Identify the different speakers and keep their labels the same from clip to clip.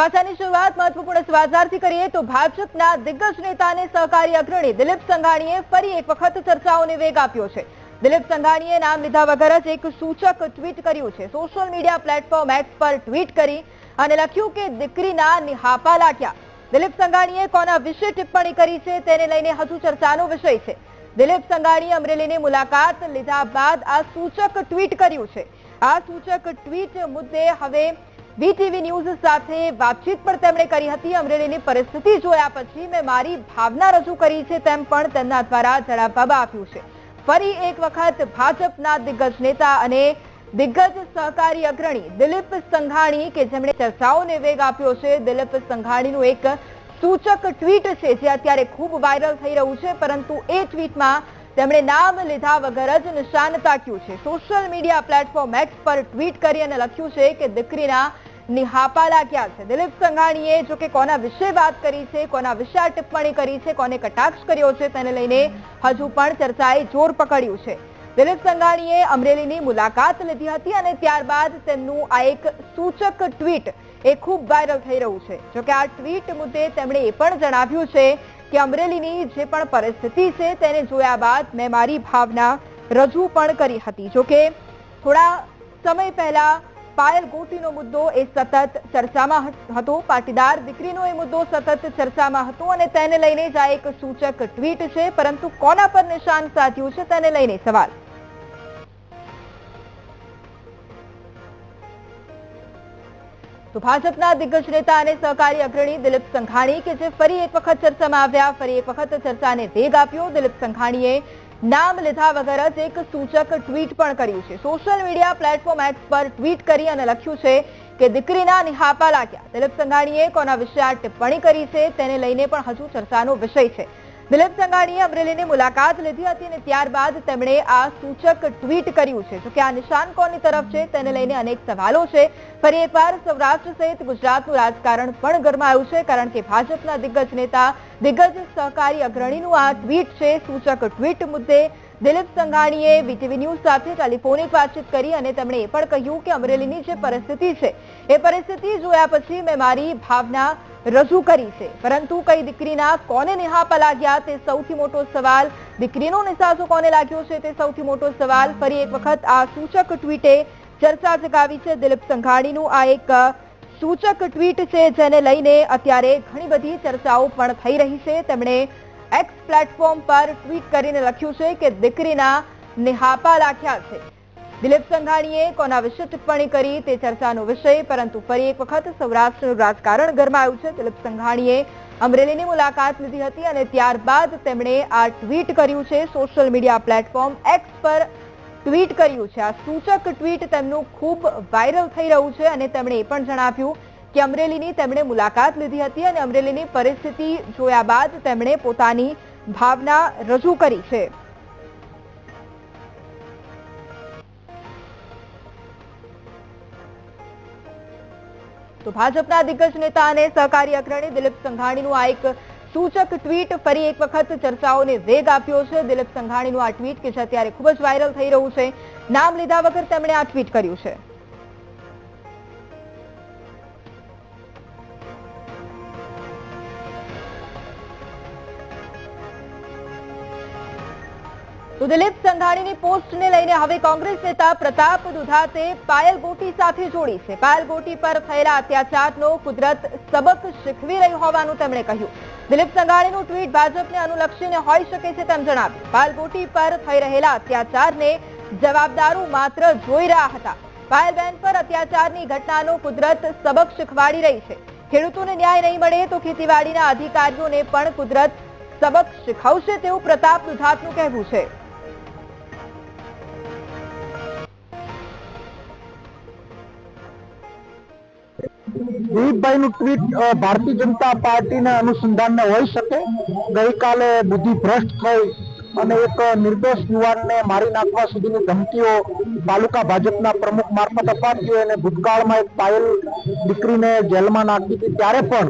Speaker 1: સમાચારની શરૂઆત મહત્વપૂર્ણ સમાચારથી કરીએ તો ભાજપના દિગ્ગજ નેતા અને સહકારી અગ્રણી દિલીપ સંઘાણીએ ફરી એક વખત ચર્ચાઓને વેગ આપ્યો છે. દિલીપ સંઘાણીએ નામ લીધા વગર જ એક સૂચક ટ્વીટ કર્યું છે. સોશિયલ મીડિયા પ્લેટફોર્મ એક્સ પર ટ્વીટ કરી અને લખ્યું કે દીકરીના નિહાપા લાગ્યા દિલીપ સંઘાણીએ કોના વિશે ટિપ્પણી કરી છે તેને લઈને હજુ ચર્ચાનો વિષય છે. દિલીપ સંઘાણીએ અમરેલીની મુલાકાત લીધા બાદ આ સૂચક ટ્વીટ કર્યું છે. આ સૂચક ટ્વીટ મુદ્દે હવે વીટીવી ન્યૂઝ સાથે વાતચીત પણ તેમણે કરી હતી. અમરેલીની પરિસ્થિતિ જોયા પછી મેં મારી ભાવના રજૂ કરી છે તેમ પણ તેમના દ્વારા જણાવવામાં આવ્યું છે. ફરી એક વખત ભાજપના દિગ્ગજ નેતા અને દિગ્ગજ સહકારી અગ્રણી દિલીપ સંઘાણી કે જેમણે ચર્ચાઓને વેગ આપ્યો છે. દિલીપ સંઘાણીનું એક સૂચક ટ્વીટ છે જે અત્યારે ખૂબ વાયરલ થઈ રહ્યું છે, પરંતુ એ ટ્વીટમાં તેમણે નામ લીધા વગર જ નિશાન તાક્યું છે. સોશિયલ મીડિયા પ્લેટફોર્મ એક્સ પર ટ્વીટ કરી અને લખ્યું છે કે દીકરીના નિહાપા ક્યાં છે? દિલીપ સંઘાણીએ જો કે કોના વિશે વાત કરી છે, કોના વિશે ટિપ્પણી કરી છે, કોને કટાક્ષ કર્યો છે, તેને લઈને હજુ પણ ચર્ચાએ જોર પકડ્યું છે. દિલીપ સંઘાણીએ અમરેલીની મુલાકાત લીધી હતી અને ત્યારબાદ તેમનું આ એક સૂચક ટ્વીટ એ ખૂબ વાયરલ થઈ રહ્યું છે. જોકે આ ટ્વીટ મુદ્દે તેમણે એ પણ જણાવ્યું છે કે અમરેલીની જે પણ પરિસ્થિતિ છે તેને જોયા બાદ મેં મારી ભાવના રજૂ પણ કરી હતી. જોકે થોડા સમય પહેલા પાયલ ગોટીનો મુદ્દો એ સતત ચર્ચામાં હતો પાટીદાર દીકરીનો એ મુદ્દો સતત ચર્ચામાં હતો અને તેને લઈને જ આ એક સૂચક ટ્વીટ છે. પરંતુ કોના પર નિશાન સાધ્યું છે તેને લઈને સવાલ. તો ભાજપના દિગ્ગજ નેતા અને સહકારી અગ્રણી દિલીપ સંઘાણી કે જે ફરી એક વખત ચર્ચામાં આવ્યા, ફરી એક વખત ચર્ચાને વેગ આપ્યો, દિલીપ સંઘાણીએ નામ લીધા વગર જ એક સૂચક ટ્વીટ પણ કર્યું છે. સોશિયલ મીડિયા પ્લેટફોર્મ એક્સ પર ટ્વીટ કરી અને લખ્યું છે કે દીકરીના નિહાપા લાગ્યા દિલીપ સંઘાણીએ કોના વિશે આ ટિપ્પણી કરી છે? તેને લઈને પણ હજુ ચર્ચાનો વિષય છે. દિલીપ સંઘાણીએ અમરેલીની મુલાકાત લીધી હતી અને ત્યારબાદ તેમણે આ સૂચક ટ્વીટ કર્યું છે. જોકે આ નિશાન કોની તરફ છે તેને લઈને અનેક સવાલો છે. ફરી એકવાર સૌરાષ્ટ્ર સહિત ગુજરાતનું રાજકારણ પણ ગરમાયું છે કારણ કે ભાજપના દિગ્ગજ નેતા, દિગ્ગજ સહકારી અગ્રણીનું આ ટ્વીટ છે. સૂચક ટ્વીટ મુદ્દે દિલીપ સંઘાણીએ વીટીવી ન્યૂઝ સાથે ટેલિફોનિક વાતચીત કરી અને તેમણે એ પણ કહ્યું કે અમરેલીની જે પરિસ્થિતિ છે, એ પરિસ્થિતિ જોયા પછી મેં મારી ભાવના રજૂ કરી છે. પરંતુ કઈ દીકરીના કોને નિહાપા લાગ્યા તે સૌથી મોટો સવાલ, દીકરીનો નિશાસો કોને લાગ્યો છે તે સૌથી મોટો સવાલ ફરી એક વખત આ સૂચક ટ્વીટે ચર્ચા જગાવી છે દિલીપ સંઘાણીનું. આ એક સૂચક ટ્વીટ છે જેને લઈને અત્યારે ઘણી બધી ચર્ચાઓ પણ થઈ રહી છે. તેમણે એક્સ પ્લેટફોર્મ પર ટ્વીટ કરીને લખ્યું છે કે દીકરીના નિહાપા લાખ્યા છે. દિલીપ સંઘાણીએ કોના વિશે ટિપ્પણી કરી તે ચર્ચાનો વિષય, પરંતુ ફરી એક વખત સૌરાષ્ટ્રનું રાજકારણ ગરમાયું છે. દિલીપ સંઘાણીએ અમરેલીની મુલાકાત લીધી હતી અને ત્યારબાદ તેમણે આ ટ્વીટ કર્યું છે. સોશિયલ મીડિયા પ્લેટફોર્મ એક્સ પર ટ્વીટ કર્યું છે. આ સૂચક ટ્વીટ તેમનું ખૂબ વાયરલ થઈ રહ્યું છે અને તેમણે એ પણ જણાવ્યું કે અમરેલીની તેમણે મુલાકાત લીધી હતી અને અમરેલીની પરિસ્થિતિ જોયા બાદ તેમણે પોતાની ભાવના રજૂ કરી છે. તો ભાજપના દિગ્ગજ નેતા અને સહકારી અગ્રણી દિલીપ સંઘાણીનું આ એક સૂચક ટ્વીટ ફરી એક વખત ચર્ચાઓને વેગ આપ્યો છે. દિલીપ સંઘાણીનું આ ટ્વીટ કે જે અત્યારે ખૂબ જ વાયરલ થઈ રહ્યું છે, નામ લીધા વગર તેમણે આ ટ્વીટ કર્યું છે. તો દિલીપ સંઘાણીની પોસ્ટને લઈને હવે કોંગ્રેસ નેતા પ્રતાપ દુધાતે પાયલ ગોટી સાથે જોડી છે. પાયલ ગોટી પર થયેલા અત્યાચારનો કુદરત સબક શીખવી રહ્યું હોવાનું તેમણે કહ્યું. દિલીપ સંઘાણીનું ટ્વીટ ભાજપને અનુલક્ષીને હોઈ શકે છે તેમ જણાવ્યું. પાયલ ગોટી પર થઈ રહેલા અત્યાચારને જવાબદારો માત્ર જોઈ રહ્યા હતા. પાયલબેન પર અત્યાચારની ઘટનાનો કુદરત સબક શીખવાડી રહી છે. ખેડૂતોને ન્યાય નહીં મળે તો ખેતીવાડીના અધિકારીઓને પણ કુદરત સબક શીખવશે તેવું પ્રતાપ દુધાતનું કહેવું છે.
Speaker 2: દિલીપભાઈનું ટ્વીટ ભારતીય જનતા પાર્ટીના અનુસંધાનને હોઈ શકે. ગઈકાલે બુદ્ધિ ભ્રષ્ટ થઈ અને એક નિર્દોષ યુવાનને મારી નાખવા સુધીની ધમકીઓ તાલુકા ભાજપના પ્રમુખ મારફત અપાતી અને ભૂતકાળમાં એક પાયલ દીકરીને જેલમાં નાખી હતી. ત્યારે પણ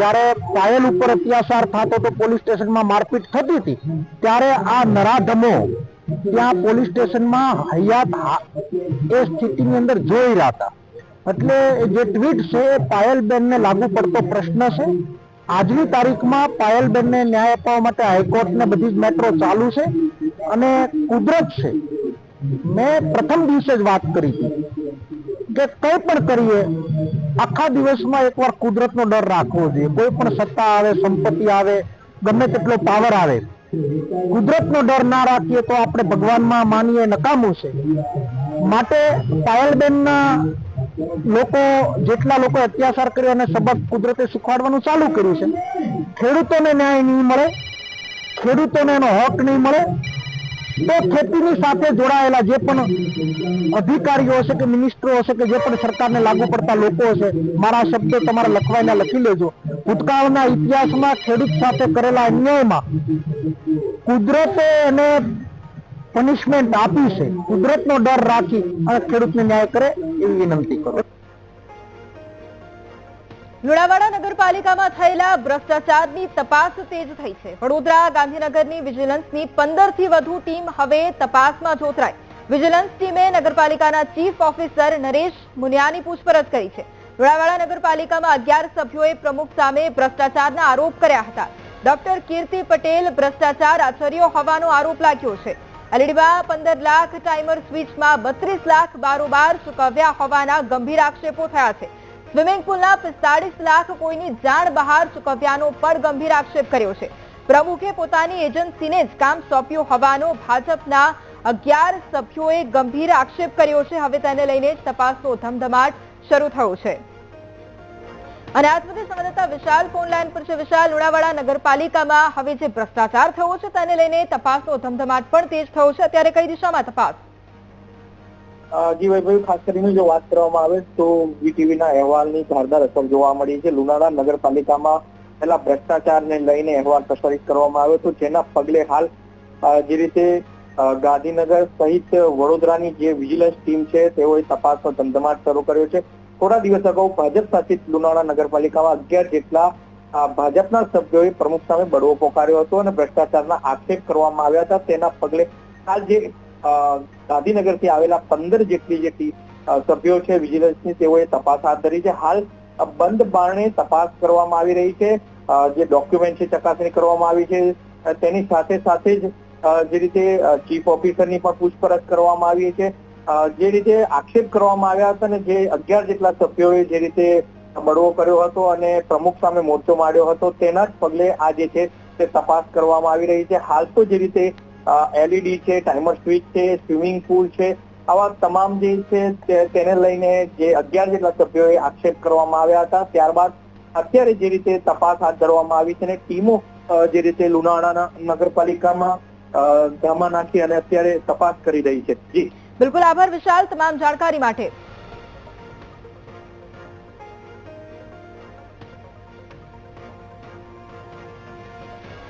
Speaker 2: જ્યારે પાયલ ઉપર અત્યાચાર થતો તો પોલીસ સ્ટેશનમાં મારપીટ થતી હતી. ત્યારે આ નરાધમો ત્યાં પોલીસ સ્ટેશનમાં હયાત એ સ્થિતિની અંદર જોઈ રહ્યા હતા. એટલે જે ટ્વીટ છે એ પાયલબેનને લાગુ પડતો પ્રશ્ન છે. આજની તારીખમાં પાયલબેનને ન્યાય અપાવવા માટે હાઈકોર્ટને બધી જ મેટ્રો ચાલુ છે અને કુદરત છે. મેં પ્રથમ દિવસે જ વાત કરી હતી કે કંઈ પણ કરીએ, આખા દિવસમાં એકવાર કુદરતનો ડર રાખવો જોઈએ. કોઈ પણ સત્તા આવે, સંપત્તિ આવે, ગમે તેટલો પાવર આવે. કુદરતનો ડર ના રાખીએ તો આપણે ભગવાનમાં માનીએ નકામું છે. માટે પાયલબેનના લોકો જેટલા લોકો અત્યાચાર કર્યો અને સબક કુદરતે શીખવાડવાનું ચાલુ કર્યું છે, ખેડૂતોને ન્યાય નહીં મળે, ખેડૂતોને એનો હક નહીં મળે, તો ખેતીની સાથે જોડાયેલા જે પણ અધિકારીઓ હશે કે મિનિસ્ટરો હશે કે જે પણ સરકારને લાગુ પડતા લોકો હશે, મારા શબ્દો તમારે લખવાના લખી લેજો. ભૂતકાળના ઇતિહાસમાં ખેડૂત સાથે કરેલા અન્યાયમાં કુદરતે એને પનિશમેન્ટ આપી છે. કુદરતનો ડર રાખી અને ખેડૂતને ન્યાય કરે એવી વિનંતી કરો.
Speaker 1: લુણાવાડા નગરપાલિકામાં થયેલા ભ્રષ્ટાચારની તપાસ તેજ થઈ છે. વડોદરા ગાંધીનગરની વિજિલન્સની પંદરથી વધુ ટીમ હવે તપાસમાં જોતરાઈ વિજિલન્સ ટીમે નગરપાલિકાના ચીફ ઓફિસર નરેશ મુનિયાની પૂછપરછ કરી છે. લુણાવાડા નગરપાલિકામાં અગિયાર સભ્યોએ પ્રમુખ સામે ભ્રષ્ટાચારના આરોપ કર્યા હતા. ડોક્ટર કીર્તિ પટેલ ભ્રષ્ટાચાર આચર્યો હોવાનો આરોપ લાગ્યો છે. એલઈડીમાં પંદર લાખ ટાઈમર સ્વીચમાં બત્રીસ લાખ બારોબાર ચૂકવ્યા હોવાના ગંભીર આક્ષેપો થયા છે. સ્વિમિંગ પુલના પિસ્તાળીસ લાખ કોઈની જાણ બહાર ચૂકવ્યાનો પણ ગંભીર આક્ષેપ કર્યો છે. પ્રમુખે પોતાની એજન્સીને જ કામ સોંપ્યું હોવાનો ભાજપના અગિયાર સભ્યોએ ગંભીર આક્ષેપ કર્યો છે. હવે તેને લઈને તપાસનો ધમધમાટ શરૂ થયો છે. અને આ સુધી સંવાદદાતા વિશાલ ફોન લાઈન પર છે. વિશાલ લુણાવાડા નગરપાલિકામાં હવે જે ભ્રષ્ટાચાર થયો છે તેને લઈને તપાસનો ધમધમાટ પણ તેજ થયો છે. અત્યારે કઈ દિશામાં તપાસ?
Speaker 3: જી વૈભવી ખાસ કરીને જો વાત કરવામાં આવે તો વીટીવીના અહેવાલની ધારદાર અસર જોવા મળી છે. લુણાવાડા નગરપાલિકામાં પહેલા ભ્રષ્ટાચારને લઈને અહેવાલ પ્રસારિત કરવામાં આવ્યો તો જેના પગલે હાલ જે રીતે ગાંધીનગર સહિત વડોદરાની જે વિજિલન્સ ટીમ છે તેઓએ તપાસનો ધમધમાટ શરૂ કર્યો છે. થોડા દિવસ અગાઉ ભાજપ શાસિત લુણાવાડા નગરપાલિકામાં અગિયાર જેટલા ભાજપના સભ્યોએ પ્રમુખ સામે બળવો પોકાર્યો હતો અને ભ્રષ્ટાચારના આક્ષેપ કરવામાં આવ્યા હતા. તેના પગલે આજે ગાંધીનગરથી આવેલા પંદર જેટલી જેટલી સભ્યો છે, વિજિલન્સની, તેઓએ તપાસ હાથ ધરી છે. હાલ બંધ બારણે તપાસ કરવામાં આવી રહી છે. જે ડોક્યુમેન્ટ છે, ચકાસણી કરવામાં આવી છે. તેની સાથે સાથે જ જે રીતે ચીફ ઓફિસરની પણ પૂછપરછ કરવામાં આવી છે. જે રીતે આક્ષેપ કરવામાં આવ્યા હતા અને જે અગિયાર જેટલા સભ્યોએ જે રીતે બળવો કર્યો હતો અને પ્રમુખ સામે મોરચો માંડ્યો હતો, તેના જ પગલે આ જે છે તે તપાસ કરવામાં આવી રહી છે. હાલ તો જે રીતે એલઈડી છે, ટાઈમર સ્વિચ છે, સ્વિમિંગ પુલ છે, આવા તમામ જે છે તેને લઈને જે અગિયાર જેટલા સભ્યોએ આક્ષેપ કરવામાં આવ્યા હતા, ત્યારબાદ અત્યારે જે રીતે તપાસ હાથ ધરવામાં આવી છે અને ટીમો જે રીતે લુણાવાડાના નગરપાલિકામાં ધામા નાખી અને અત્યારે તપાસ કરી રહી છે. જી.
Speaker 1: બિલકુલ આભાર વિશાલ તમામ જાણકારી માટે.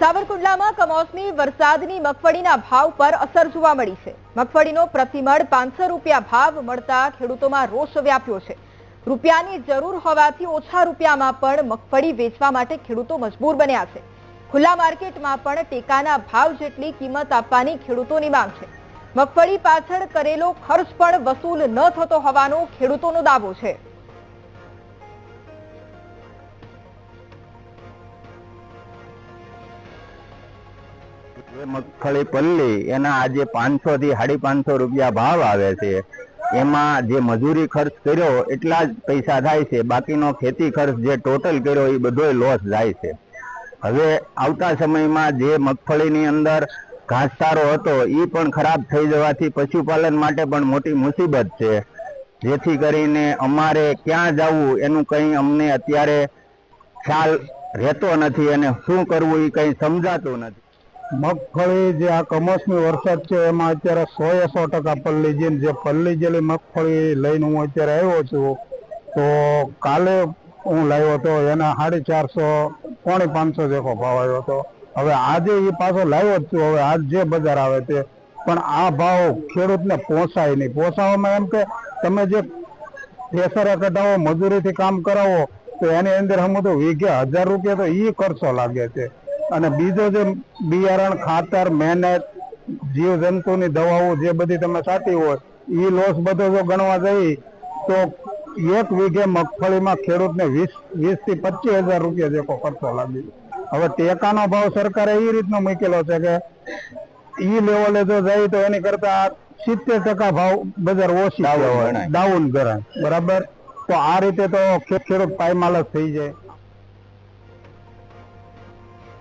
Speaker 1: સાવરકુંડલામાં કમોસમી વરસાદની મગફળીના ભાવ પર અસર જોવા મળી છે. મગફળીનો પ્રતિમળ પાંચસો રૂપિયા ભાવ મળતા ખેડૂતોમાં રોષ વ્યાપ્યો છે. રૂપિયાની જરૂર હોવાથી ઓછા રૂપિયામાં પણ મગફળી વેચવા માટે ખેડૂતો મજબૂર બન્યા છે. ખુલ્લા માર્કેટમાં પણ ટેકાના ભાવ જેટલી કિંમત આપવાની ખેડૂતોની માંગ છે. મગફળી પાછળ કરેલો ખર્ચ પણ વસૂલ ન થતો હોવાનો ખેડૂતોનો દાવો છે.
Speaker 4: મગફળી પલ્લી, એના આજે પાંચસો થી સાડી પાંચસો રૂપિયા ભાવ આવે છે. એમાં જે મજૂરી ખર્ચ કર્યો, એટલા જ પૈસા થાય છે. બાકીનો ખેતી ખર્ચ જે ટોટલ કર્યો, એ બધો લોસ જાય છે. હવે આવતા સમયમાં જે મગફળીની અંદર ઘાસચારો હતો એ પણ ખરાબ થઈ જવાથી પશુપાલન માટે પણ મોટી મુસીબત છે. જેથી કરીને અમારે ક્યાં જવું એનું કંઈ અમને અત્યારે ખ્યાલ રહેતો નથી અને શું કરવું એ કંઈ સમજાતું નથી.
Speaker 2: મગફળી જે આ કમોસમી વરસાદ છે, એમાં અત્યારે સો એ સો ટકા પલ્લી જેમ જે પલ્લી જેલી મગફળી લઈને હું અત્યારે આવ્યો છું, તો કાલે હું લાવ્યો હતો, એના સાડી ચારસો, પોણી પાંચસો જેવો ભાવ આવ્યો હતો. હવે આજે એ પાછો લાવ્યો જ છું. હવે આજ જે બજાર આવે તે. પણ આ ભાવ ખેડૂતને પોસાય નહીં. પોસાવામાં એમ કે તમે જે પ્રેશરે કઢાવો, મજૂરીથી કામ કરાવો, તો એની અંદર હમ તો વીઘે હજાર રૂપિયા તો એ ખર્ચો લાગે છે. અને બીજો જે બિયારણ, ખાતર, મહેનત, જીવજંતુની દવાઓ જે બધી તમે સાચી હોય એ લોસ બધો જો ગણવા જઈ, તો એક વીઘે મગફળીમાં ખેડૂતને વીસ વીસથી પચીસ હજાર રૂપિયા જેટલો ખર્ચો લાગે. હવે ટેકાનો ભાવ સરકારે એ રીતનો મૂકેલો છે કે ઈ લેવલે જો જાય તો એની કરતા સિત્તેર ટકા ભાવ બજાર ઓછી. ડાઉન ગણાય. બરાબર? તો આ રીતે તો ખેડૂત પાયમાલ જ થઈ જાય.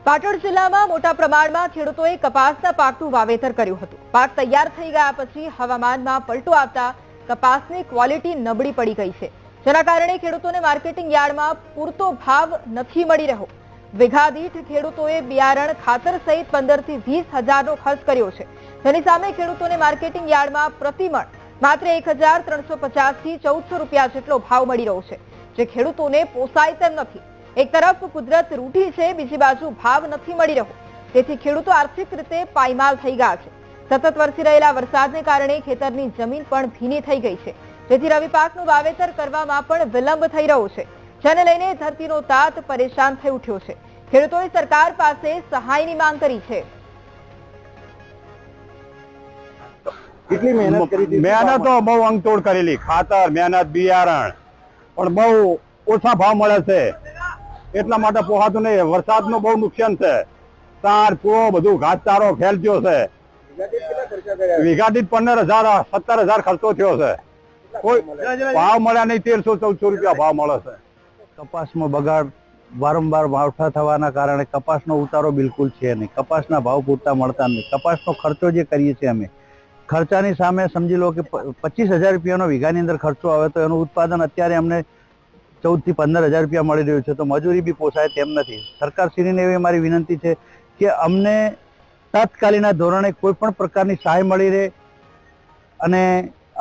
Speaker 1: પાટણ જિલ્લામાં મોટા પ્રમાણમાં ખેડૂતોએ કપાસના પાકનું વાવેતર કર્યું હતું. પાક તૈયાર થઈ ગયા પછી હવામાનમાં પલટો આવતા કપાસની ક્વોલિટી નબળી પડી ગઈ છે. જેના કારણે ખેડૂતોને માર્કેટિંગ યાર્ડમાં પૂરતો ભાવ નથી મળી રહ્યો. વીઘા દીઠ ખેડૂતોએ બિયારણ ખાતર સહિત પંદરથી વીસ હજારનો ખર્ચ કર્યો છે. જેની સામે ખેડૂતોને માર્કેટિંગ યાર્ડમાં પ્રતિમણ માત્ર એક હજાર ત્રણસો પચાસથી ચૌદસો રૂપિયા જેટલો ભાવ મળી રહ્યો છે. જે ખેડૂતોને પોસાય તેમ નથી. એક તરફ કુદરત રૂઢી છે, બીજી બાજુ ભાવ નથી મળી રહ્યો. તેથી ખેડૂતો આર્થિક રીતે પાયમાલ થઈ ગયા છે. સતત વરસી રહેલા વરસાદને કારણે ખેતરની જમીન પણ ભીની થઈ ગઈ છે. જેથી રવિ પાકનું વાવેતર કરવામાં પણ વિલંબ થઈ રહ્યો છે. જેને લઈને ધરતીનો તાત પરેશાન થઈ ઉઠ્યો છે. ખેડૂતોએ સરકાર પાસે સહાયની માંગ કરી છે.
Speaker 2: કેટલી મહેનત કરી
Speaker 5: મહેનત તો બહુ અંગતોડ કરેલી. ખાતર મહેનત બિયારણ. પણ બહુ ઓછા ભાવ મળે છે. એટલા માટે પોહાતું નહીં. વરસાદનું બહુ નુકસાન છે. તાર કૂવો બધું ઘાસચારો ફેલચ્યો છે. વીઘા દીઠ પંદર હજાર સત્તર હજાર ખર્ચો થયો છે. કોઈ ભાવ મળ્યા નહીં. તેરસો ચૌદસો રૂપિયા ભાવ મળે છે.
Speaker 6: કપાસમાં બગાડ વારંવાર માવઠા થવાના કારણે કપાસનો ઉતારો બિલકુલ છે નહીં. કપાસના ભાવ પૂરતા મળતા નથી કપાસનો ખર્ચો જે કરીએ છીએ અમે, ખર્ચાની સામે સમજી લો કે પચીસ હજાર રૂપિયાનો વીઘાની અંદર ખર્ચો આવે તો એનું ઉત્પાદન અત્યારે અમને ચૌદથી પંદર હજાર રૂપિયા મળી રહ્યું છે. તો મજૂરી બી પોસાય તેમ નથી. સરકારશ્રીને એવી મારી વિનંતી છે કે અમને તાત્કાલિકના ધોરણે કોઈ પણ પ્રકારની સહાય મળી રહે અને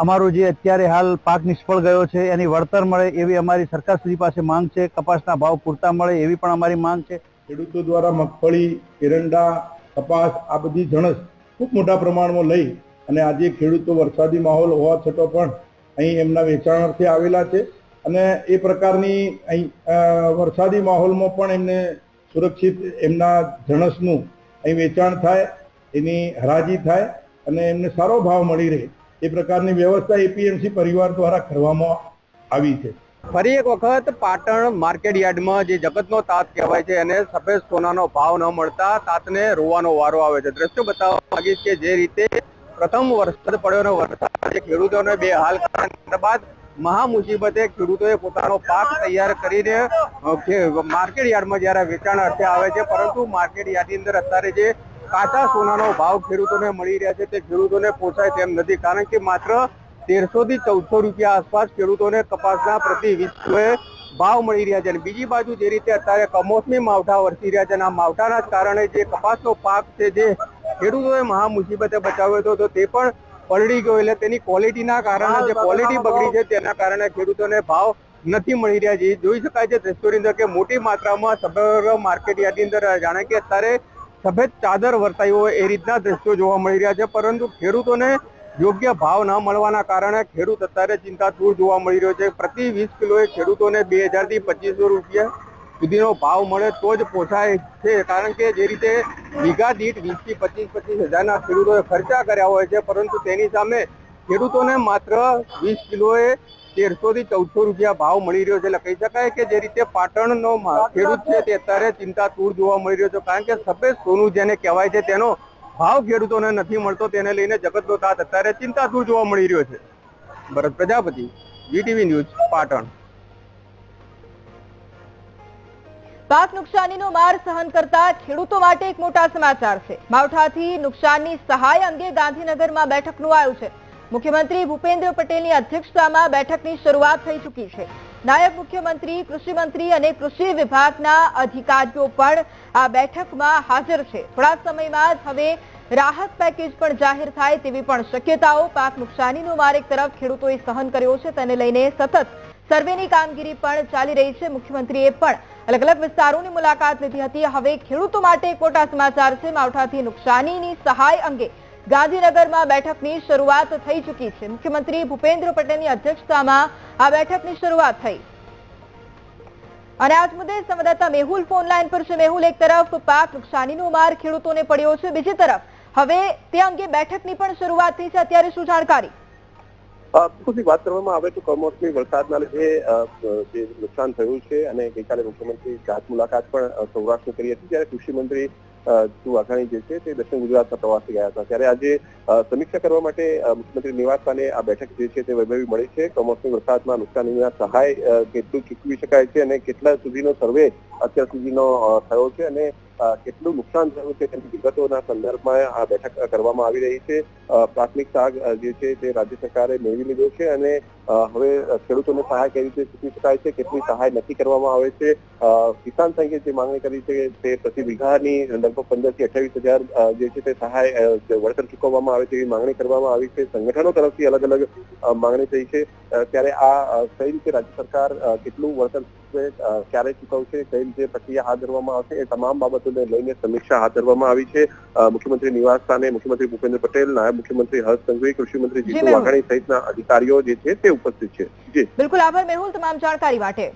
Speaker 6: અમારું જે અત્યારે હાલ પાક નિષ્ફળ ગયો છે, એની વળતર મળે એવી અમારી સરકારશ્રી પાસે માંગ છે, કપાસના ભાવ પૂરતા મળે એવી પણ અમારી માંગ છે.
Speaker 7: ખેડૂતો દ્વારા મગફળી, એરંડા, કપાસ, આ બધી જણસ ખૂબ મોટા પ્રમાણમાં લઈ અને આજે ખેડૂતો વરસાદી માહોલ હોવા છતાં પણ અહીં એમના વેચાણાર્થે આવેલા છે અને એ પ્રકારની અહીં વરસાદી માહોલમાં પણ એમને સુરક્ષિત એમના જણસનું અહીં વેચાણ થાય, એની હરાજી થાય અને એમને સારો ભાવ મળી રહે. એ પ્રકારની વ્યવસ્થા એપીએમસી પરિવાર દ્વારા કરવામાં આવી છે.
Speaker 5: ફરી એક વખત પાટણ માર્કેટ યાર્ડમાં જે જગતનો તાત કહેવાય છે અને સફેદ સોનાનો ભાવ ન મળતા તાતને રોવાનો વારો આવે છે. દ્રશ્યો બતાવવા માંગીશ કે જે રીતે પ્રથમ વરસાદ પડ્યો અને વરસાદ ખેડૂતોને બે હાલ બાદ ત્યારબાદ મહા મુસીબતે ખેડૂતોએ પોતાનો પાક તૈયાર કરીને માર્કેટ યાર્ડમાં જ્યારે વેચાણ અર્થે આવે છે, પરંતુ માર્કેટ યાર્ડની અંદર અત્યારે જે કાચા સોનાનો ભાવ ખેડૂતોને મળી રહ્યા છે. તે ખેડૂતોને પોસાય તેમ નથી. કારણ કે માત્ર તેરસો થી ચૌદસો રૂપિયા આસપાસ ખેડૂતોને કપાસના પ્રતિ વીસ ભાવ મળી રહ્યા છે. અને બીજી બાજુ જે રીતે અત્યારે કમોસમી માવઠા વરસી રહ્યા છે અને આ માવઠાના કારણે જે કપાસનો પાક છે, જે ખેડૂતોએ મહા મુસીબતે બચાવ્યો હતો, તો તે પણ પલળી ગયો. એટલે તેની ક્વોલિટીના કારણે જે ક્વોલિટી બગડી છે, તેના કારણે ખેડૂતોને ભાવ નથી મળી રહ્યા છે. જોઈ શકાય છે દ્રશ્યોની અંદર કે મોટી માત્રામાં સમગ્ર માર્કેટ યાર્ડની અંદર, જાણે કે અત્યારે સફેદ ચાદર વર્તાઈ હોય એ રીતના દ્રશ્યો જોવા મળી રહ્યા છે. પરંતુ ખેડૂતોને યોગ્ય ભાવ ન મળવાના કારણે ખેડૂત અત્યારે ચિંતાતુર જોવા મળી રહ્યો છે. પ્રતિ વીસ કિલોએ ખેડૂતોને બે હજારથી પચીસો રૂપિયા સુધીનો ભાવ મળે તો જ પોસાય છે. કારણ કે જે રીતે વીઘા દીઠ વીસથી પચીસ પચીસ હજારના ખેડૂતોએ ખર્ચા કર્યા હોય છે, પરંતુ તેની સામે ખેડૂતોને માત્ર વીસ કિલોએ તેરસો થી ચૌદસો રૂપિયા ભાવ મળી રહ્યો છે. એટલે કહી શકાય કે જે રીતે પાટણનો ખેડૂત છે તે અત્યારે ચિંતાતુર જોવા મળી રહ્યો છે. કારણ કે સફેદ સોનું જેને કહેવાય છે, તેનો ભાવ ખેડૂતોને નથી મળતો. તેને લઈને જગતનો તાત અત્યારે ચિંતાતુર જોવા મળી રહ્યો છે. Bharat Prajapati GTV news, Patan.
Speaker 1: પાક નુકસાનીનો માર સહન કરતા ખેડૂતો માટે એક મોટા સમાચાર છે. માવઠાથી નુકસાનની સહાય અંગે ગાંધીનગરમાં બેઠકનું આયોજન. છે મુખ્યમંત્રી ભૂપેન્દ્ર પટેલની અધ્યક્ષતામાં બેઠકની શરૂઆત થઈ ચૂકી છે. નાયબ મુખ્યમંત્રી કૃષિમંત્રી અને કૃષિ વિભાગના અધિકારીઓ પણ આ બેઠકમાં હાજર છે. થોડા સમયમાં જ હવે રાહત પેકેજ પણ જાહેર થાય તેવી પણ શક્યતાઓ, પાક નુકસાનીનો માર તરફ ખેડૂતોએ સહન કર્યો છે, તેને લઈને સતત સર્વેની કામગીરી પણ ચાલી રહી છે. મુખ્યમંત્રીએ પણ અલગ અલગ વિસ્તારોની મુલાકાત લીધી હતી. હવે ખેડૂતો માટે એક સમાચાર છે. માવઠાથી નુકસાનીની સહાય અંગે ગાંધીનગરમાં બેઠકની શરૂઆત થઈ ચૂકી છે. મુખ્યમંત્રી ભૂપેન્દ્ર પટેલની અધ્યક્ષતામાં આ બેઠકની શરૂઆત થઈ. અને આજ મુદ્દે સંવાદદાતા મેહુલ ફોન લાઈન પર છે. મેહુલ એક તરફ પાક નુકસાનીનો માર ખેડૂતોને પડ્યો છે. બીજી તરફ હવે તે અંગે બેઠકની પણ શરૂઆત થઈ છે. અત્યારે શું જાણકારી?
Speaker 8: વાત કરવામાં આવે તો કમોસમી વરસાદના લીધે જે નુકસાન થયું છે અને ગઈકાલે મુખ્યમંત્રી જાત મુલાકાત પણ અ, સૌરાષ્ટ્રની કરી હતી. ત્યારે કૃષિ મંત્રી જીતુ વાઘાણી જે છે તે દક્ષિણ ગુજરાતના પ્રવાસે ગયા હતા. ત્યારે આજે સમીક્ષા કરવા માટે મુખ્યમંત્રી મુખ્યમંત્રી નિવાસસ્થાને આ બેઠક જે છે તે વૈભવી મળી છે. કમોસમી વરસાદમાં નુકસાનીના સહાય કેટલું ચૂકવી શકાય છે અને કેટલા સુધીનો સર્વે અત્યાર સુધીનો થયો છે અને કેટલું નુકસાન થયું છે તેની વિગતોના સંદર્ભમાં આ બેઠક કરવામાં આવી રહી છે. પ્રાથમિક સહાય જે છે તે રાજ્ય સરકારે મેળવી લીધો છે અને હવે ખેડૂતોને સહાય કેવી રીતે ચૂકવી શકાય છે, કેટલી સહાય નક્કી કરવામાં આવે છે? કિસાન સંઘે જે માંગણી કરી છે તે પ્રતિ વીઘાની લગભગ પંદરથી અઠ્યાવીસ હજાર જે છે તે સહાય વળતર ચૂકવવામાં આવે છે એવી માંગણી કરવામાં આવી છે. સંગઠનો તરફથી અલગ અલગ માંગણી થઈ છે. ત્યારે આ કઈ રીતે રાજ્ય સરકાર કેટલું વળતર ચૂકવે ક્યારે ચૂકવશે કઈ રીતે પ્રક્રિયા હાથ ધરવામાં આવશે એ તમામ બાબતોને લઈને સમીક્ષા હાથ ધરવામાં આવી છે. મુખ્યમંત્રી નિવાસ સ્થાને મુખ્યમંત્રી ભૂપેન્દ્ર પટેલ નાયબ મુખ્યમંત્રી હર્ષ સંઘવી
Speaker 1: કૃષિમંત્રી
Speaker 8: જીતુ વાઘાણી સહિતના અધિકારીઓ જે છે તે ઉપસ્થિત છે. જી.
Speaker 1: બિલકુલ આભાર મેહુલ તમામ જાણકારી માટે.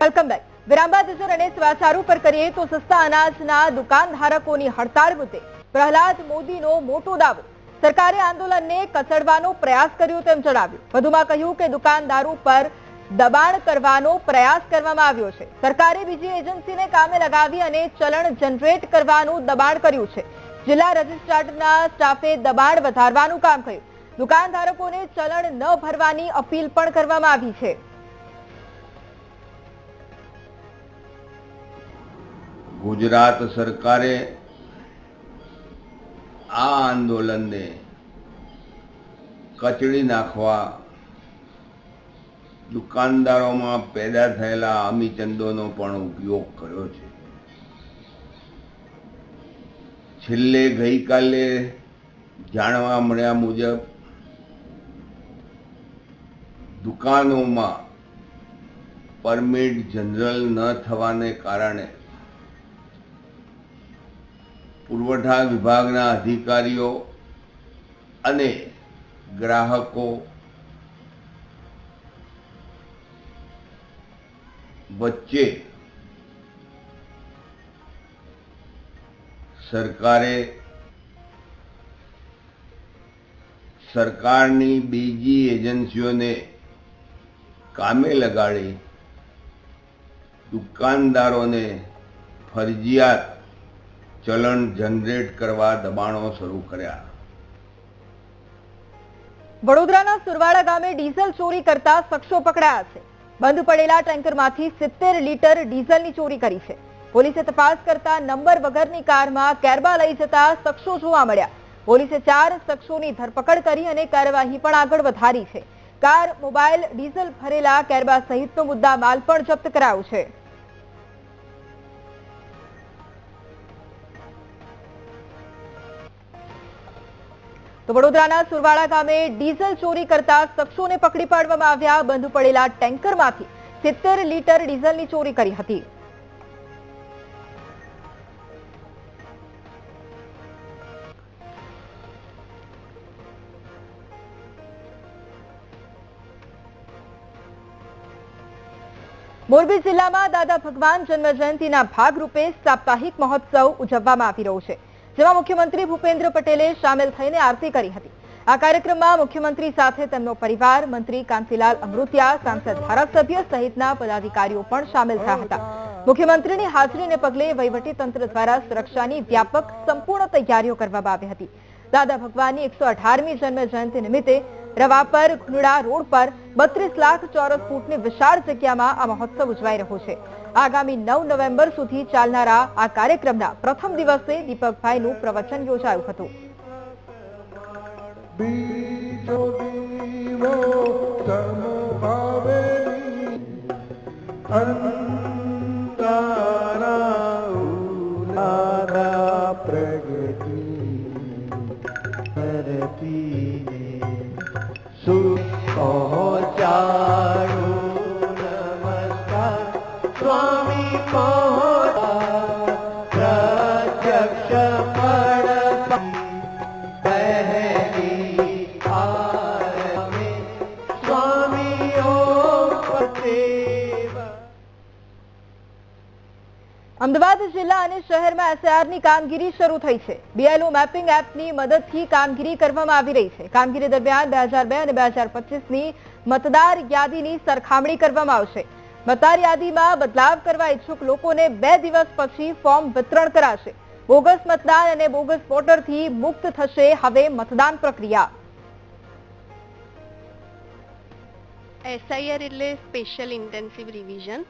Speaker 1: Welcome back. વિરામ બાદ અને સમાચારો પર કરીએ તો સસ્તા અનાજના દુકાનધારકોની હડતાળ મુદ્દે. પ્રહલાદ મોદીનો મોટો દાવો. સરકારે આંદોલનને કચડવાનો પ્રયાસ કર્યો તેમ જણાવ્યું. વધુમાં કહ્યું કે દુકાનદારો પર દબાણ કરવાનો પ્રયાસ કરવામાં આવ્યો છે. સરકારે બીજી એજન્સીને કામે લગાવી અને ચલણ જનરેટ કરવાનું દબાણ કર્યું છે. જિલ્લા રજિસ્ટ્રારના સ્ટાફે દબાણ વધારવાનું કામ કર્યું. દુકાનધારકોને ચલણ ન ભરવાની અપીલ પણ કરવામાં આવી છે.
Speaker 9: ગુજરાત સરકારે આ આંદોલનને કચડી નાખવા દુકાનદારોમાં પેદા થયેલા અમીચંદોનો પણ ઉપયોગ કર્યો છે. છેલ્લે ગઈકાલે જાણવા મળ્યા મુજબ દુકાનોમાં પરમિટ જનરલ ન થવાને કારણે પુરવઠા વિભાગના અધિકારીઓ અને ગ્રાહકો વચ્ચે સરકારે સરકારની બીજી એજન્સીઓને કામે લગાડી દુકાનદારોને ફરજિયાત ચલણ જનરેટ કરવા દબાણો શરૂ કર્યા.
Speaker 1: વડોદરાના સુરવાડા ગામે ડીઝલ ચોરી કરતા શખ્સો પકડાયા છે. બંધ પડેલા ટેન્કરમાંથી સિત્તેર લીટર ડીઝલની ચોરી કરી છે. પોલીસે તપાસ કરતા નંબર વગરની કારમાં કેરબા લઈ જતા શખ્સો જોવા મળ્યા. પોલીસે ચાર શખ્સોની ધરપકડ કરી અને કાર્યવાહી પણ આગળ વધારી છે. કાર, મોબાઈલ, ડીઝલ ભરેલા કેરબા સહિતનો મુદ્દા માલ પણ જપ્ત કરાયો છે. તો વડોદરાના સુરવાડા ગામે ડીઝલ ચોરી કરતા શખ્સોને પકડી પાડવામાં આવ્યા બંધ પડેલા ટેન્કરમાંથી સિત્તેર લીટર ડીઝલની ચોરી કરી હતી. મોરબી જિલ્લામાં દાદા ભગવાન જન્મ જયંતિના ભાગરૂપે સાપ્તાહિક મહોત્સવ ઉજવવામાં આવી રહ્યો છે. જેમાં મુખ્યમંત્રી ભૂપેન્દ્ર પટેલે સામેલ થઈને આરતી કરી હતી. આ કાર્યક્રમમાં મુખ્યમંત્રી સાથે તેમનો પરિવાર, મંત્રી કાંતિલાલ અમૃતિયા, સાંસદ ધારાસભ્ય સહિતના પદાધિકારીઓ પણ સામેલ થયા હતા. મુખ્યમંત્રીની હાજરીને પગલે વહીવટીતંત્ર દ્વારા સુરક્ષાની વ્યાપક, સંપૂર્ણ તૈયારીઓ કરવામાં આવી હતી. દાદા ભગવાનની એકસો અઢારમી જન્મ જયંતિ નિમિત્તે રવાપર ખુનડા રોડ પર બત્રીસ લાખ ચોરસ ફૂટની વિશાળ જગ્યામાં આ મહોત્સવ ઉજવાઈ રહ્યો છે. આગામી નવ નવેમ્બર સુધી ચાલનારા આ કાર્યક્રમના પ્રથમ દિવસે દીપકભાઈનું પ્રવચન યોજાયું હતું.
Speaker 10: બીજો દીવો ધરતીને
Speaker 1: અમદાવાદ જિલ્લા અને શહેરમાં એસઆરની કામગીરી શરૂ થઈ છે. બીએલઓ મેપિંગ એપની મદદથી કામગીરી કરવામાં આવી રહી છે. કામગીરી દરમિયાન બે અને બે પચીસની મતદાર યાદીની સરખામણી કરવામાં આવશે. મતદાર યાદીમાં બદલાવ કરવા ઈચ્છુક લોકોને બે દિવસ પછી ફોર્મ વિતરણ કરાશે. બોગસ મતદાન અને બોગસ વોટરથી મુક્ત થશે હવે મતદાન પ્રક્રિયા.
Speaker 11: એસઆઈઆર એટલે સ્પેશિયલ ઇન્ટેન્સિવ રિવિઝન.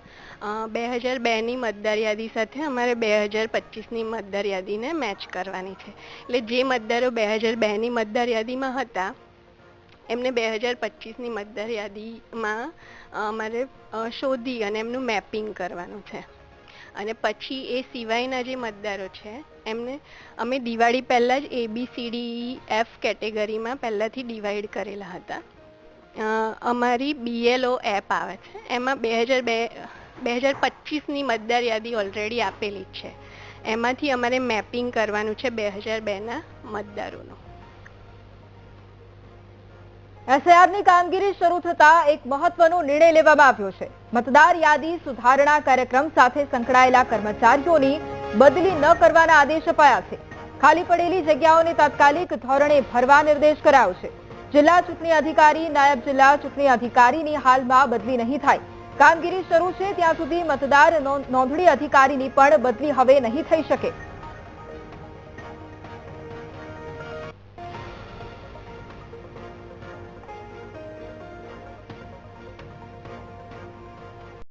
Speaker 11: બે હજાર બેની મતદાર યાદી સાથે અમારે બે હજાર પચીસની મતદાર યાદીને મેચ કરવાની છે. એટલે જે મતદારો બે હજાર બેની મતદાર યાદીમાં હતા એમને બે હજાર પચીસની મતદાર યાદીમાં મારે શોધી અને એમનું મેપિંગ કરવાનું છે. અને પછી એ સિવાયના જે મતદારો છે, એમને અમે દિવાળી પહેલાં જ A B C D F કેટેગરીમાં પહેલાંથી ડિવાઈડ કરેલા હતા. અમારી બીએલઓ એપ આવે છે. એમાં બે હજાર બે બે હજાર પચીસની મતદાર યાદી ઓલરેડી આપેલી છે. એમાંથી અમારે મેપિંગ કરવાનું છે બે હજાર બેના મતદારોનું.
Speaker 1: એસઆઈઆરની કામગીરી શરૂ થતા એક મહત્વનો નિર્ણય લેવામાં આવ્યો છે. મતદાર યાદી સુધારણા કાર્યક્રમ સાથે સંકળાયેલા કર્મચારીઓની બદલી ન કરવાના આદેશ અપાયા છે. ખાલી પડેલી જગ્યાઓને તાત્કાલિક ધોરણે ભરવા નિર્દેશ કરાયો છે. જિલ્લા ચૂંટણી અધિકારી, નાયબ જિલ્લા ચૂંટણી અધિકારીની હાલમાં બદલી નહીં થાય. કામગીરી શરૂ છે, ત્યાં સુધી મતદાર નોંધણી અધિકારીની પણ બદલી હવે નહીં થઈ શકે.